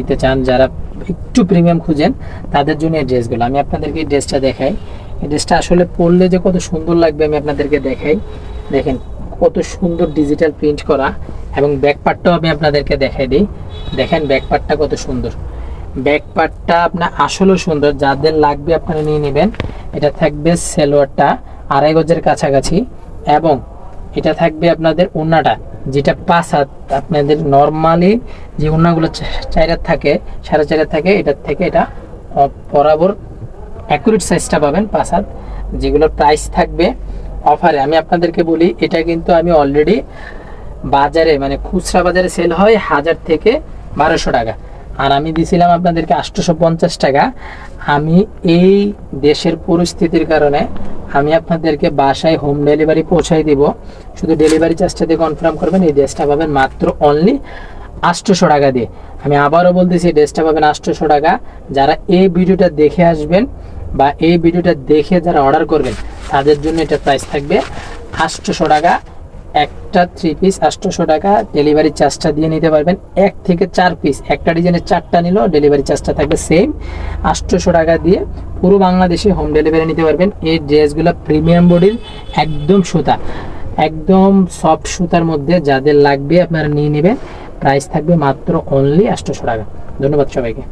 নিতে চান, যারা একটু প্রিমিয়াম খুঁজেন, তাদের জন্য এই ড্রেসগুলো। আমি আপনাদেরকে এই ড্রেসটা দেখাই। এই ড্রেসটা আসলে পরলে যে কত সুন্দর লাগবে আমি আপনাদেরকে দেখাই। দেখেন, কত সুন্দর ডিজিটাল প্রিন্ট করা এবং ব্যাক পার্টটাও আমি আপনাদেরকে দেখাই দিই। দেখেন ব্যাক পার্টটা কত সুন্দর। ব্যাক পার্টটা আপনার আসলেও সুন্দর। যাদের লাগবে আপনারা নিয়ে নেবেন। এটা থাকবে সেলোয়ারটা আড়াই গজের কাছাকাছি এবং এটা থাকবে আপনাদের ওন্নাটা যেটা পাঁচ হাত, আপনাদের নর্মালি যে ওন্নাগুলো চাইরাত থাকে সাড়ে চাইরাত থাকে, এটার থেকে এটা বরাবর অ্যাকুরেট সাইজটা পাবেন পাঁচ হাত যেগুলোর প্রাইস থাকবে অফারে আমি আপনাদেরকে বলি, এটা কিন্তু আমি অলরেডি বাজারে মানে খুচরা বাজারে সেল হয় হাজার থেকে বারোশো টাকা। আর আমি দিছিলাম আপনাদেরকে আটশোশো পঞ্চাশ টাকা। আমি এই দেশের পরিস্থিতির কারণে আমি আপনাদেরকে বাসায় হোম ডেলিভারি পৌঁছাই দিব। শুধু ডেলিভারি চার্জটা দিয়ে কনফার্ম করবেন, এই ড্রেসটা পাবেন মাত্র অনলি আটশোশো টাকা দিয়ে। আমি আবারও বলতেছি, এই ড্রেসটা পাবেন আটশোশো টাকা। যারা এই ভিডিওটা দেখে আসবেন বা এই ভিডিওটা দেখে যারা অর্ডার করবেন, তাদের জন্য এটা প্রাইস থাকবে আটশোশো টাকা। একটা থ্রি পিস আটশোশো টাকা ডেলিভারি চার্জটা দিয়ে নিতে পারবেন এক থেকে চার পিস একটা ডিজাইনের চারটা নিলেও ডেলিভারি চার্জটা থাকবে সেম আটশোশো টাকা দিয়ে পুরো বাংলাদেশে হোম ডেলিভারি নিতে পারবেন। এই ড্রেসগুলো প্রিমিয়াম বডির একদম সুতা। একদম সফট সুতার মধ্যে যাদের লাগবে আপনারা নিয়ে নেবেন। প্রাইস থাকবে মাত্র অনলি আটশোশো টাকা। ধন্যবাদ সবাইকে।